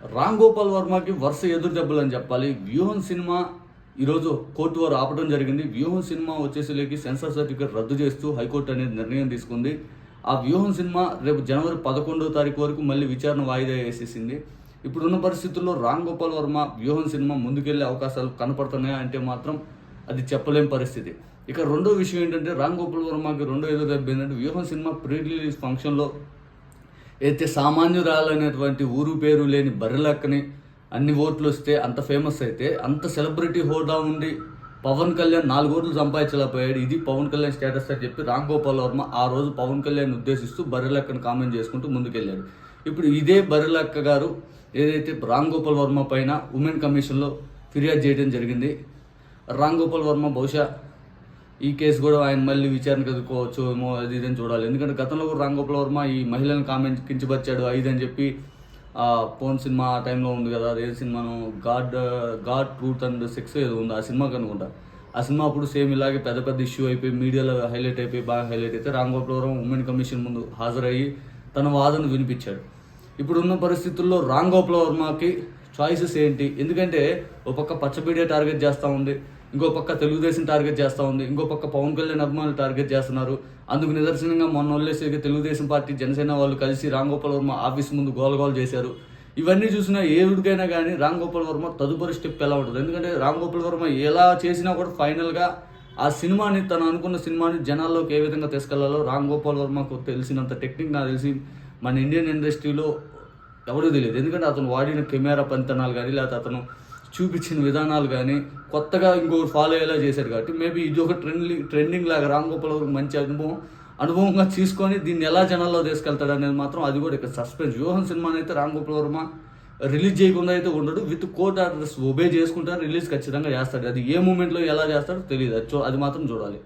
రామ్ గోపాల్ వర్మకి వరుస ఎదురు దెబ్బలు అని చెప్పాలి. వ్యూహం సినిమా ఈరోజు కోర్టు వారు ఆపడం జరిగింది. వ్యూహం సినిమా వచ్చేసరికి సెన్సార్ సర్టిఫికేట్ రద్దు చేస్తూ హైకోర్టు అనేది నిర్ణయం తీసుకుంది. ఆ వ్యూహం సినిమా రేపు జనవరి పదకొండో తారీఖు వరకు మళ్ళీ విచారణ వాయిదా వేసేసింది. ఇప్పుడున్న పరిస్థితుల్లో రామ్ గోపాల్ వర్మ వ్యూహం సినిమా ముందుకెళ్ళే అవకాశాలు కనపడుతున్నాయా అంటే మాత్రం అది చెప్పలేని పరిస్థితి. ఇక రెండో విషయం ఏంటంటే రామ్ గోపాల్ వర్మకి రెండో ఎదురు దెబ్బ ఏంటంటే వ్యూహం సినిమా ప్రీ రిలీజ్ ఫంక్షన్లో అయితే సామాన్యురాలైనటువంటి ఊరు పేరు లేని బర్రెలక్కని అన్ని ఓట్లు వస్తే అంత ఫేమస్ అయితే అంత సెలబ్రిటీ హోదా ఉండి పవన్ కళ్యాణ్ నాలుగు ఓట్లు సంపాదించలేకపోయాడు. ఇది పవన్ కళ్యాణ్ స్టేటస్ అని చెప్పి రామ్ గోపాల్ వర్మ ఆ రోజు పవన్ కళ్యాణ్ ఉద్దేశిస్తూ బర్రెలక్కని కామెంట్ చేసుకుంటూ ముందుకెళ్ళాడు. ఇప్పుడు ఇదే బర్రెలక్క గారు ఏదైతే రామ్ గోపాల్ వర్మ పైన ఉమెన్ కమిషన్లో ఫిర్యాదు చేయడం జరిగింది రామ్ గోపాల్ వర్మ బహుశా ఈ కేసు కూడా ఆయన మళ్ళీ విచారణకు ఎదుర్కోవచ్చు ఏమో అది ఇది అని చూడాలి. ఎందుకంటే గతంలో కూడా రామ్ వర్మ ఈ మహిళలను కామెంట్ కించపరిచాడు అది అని చెప్పి ఆ పోన్ సినిమా ఆ టైంలో ఉంది కదా అదే సినిమాను god god truth and sex ఏదో ఉంది ఆ సినిమా కనుకుంటా. ఆ సినిమా అప్పుడు సేమ్ ఇలాగే పెద్ద పెద్ద ఇష్యూ అయిపోయి మీడియాలో హైలైట్ అయిపోయి బాగా హైలైట్ అయితే రామ్ వర్మ ఉమెన్ కమిషన్ ముందు హాజరయ్యి తన వాదన వినిపించాడు. ఇప్పుడున్న పరిస్థితుల్లో రామ్ వర్మకి చాయిసెస్ ఏంటి? ఎందుకంటే ఒక పక్క పచ్చ మీడియా టార్గెట్ చేస్తూ ఉంది ఇంకో పక్క తెలుగుదేశం టార్గెట్ చేస్తూ ఉంది. ఇంకో పక్క పవన్ కళ్యాణ్ అభిమానులు టార్గెట్ చేస్తున్నారు. అందుకు నిదర్శనంగా మొన్న వదిలేసి తెలుగుదేశం పార్టీ జనసేన వాళ్ళు కలిసి రాంగోపాల్ వర్మ ఆఫీస్ ముందు గోలగోలు చేశారు. ఇవన్నీ చూసినా ఏ ఊరికైనా కానీ రామ్ గోపాల్ వర్మ తదుపరి స్టెప్ ఎలా ఉంటుంది ఎందుకంటే రామ్ గోపాల్ వర్మ ఎలా చేసినా కూడా ఫైనల్గా ఆ సినిమాని తను అనుకున్న సినిమాని జనాల్లోకి ఏ విధంగా తీసుకెళ్ళాలో రామ్ గోపాల్ వర్మకు తెలిసినంత టెక్నిక్ నాకు తెలిసి మన ఇండియన్ ఇండస్ట్రీలో ఎవరూ తెలియదు. ఎందుకంటే అతను వాడిన కెమెరా పంతనాలు కానీ లేకపోతే అతను చూపించిన విధానాలు కానీ కొత్తగా ఇంకొకరు ఫాలో అయ్యేలా చేశారు కాబట్టి మేబీ ఇది ఒక ట్రెండింగ్ ట్రెండింగ్ లాగా రామ్ గోపాల్ మంచి అనుభవం అనుభవంగా తీసుకొని దీన్ని ఎలా జనాల్లో తీసుకెళ్తాడు అనేది మాత్రం అది కూడా ఇక్కడ సస్పెన్స్ వ్యూహం సినిమాని అయితే రామ్ గోపాల్ వర్మ రిలీజ్ చేయకుండా అయితే ఉండడు. విత్ కోర్ట్ ఆర్డర్స్ ఒబే చేసుకుంటారు. రిలీజ్ ఖచ్చితంగా చేస్తాడు. అది ఏ మూమెంట్లో ఎలా చేస్తాడో తెలియదు. అది మాత్రం చూడాలి.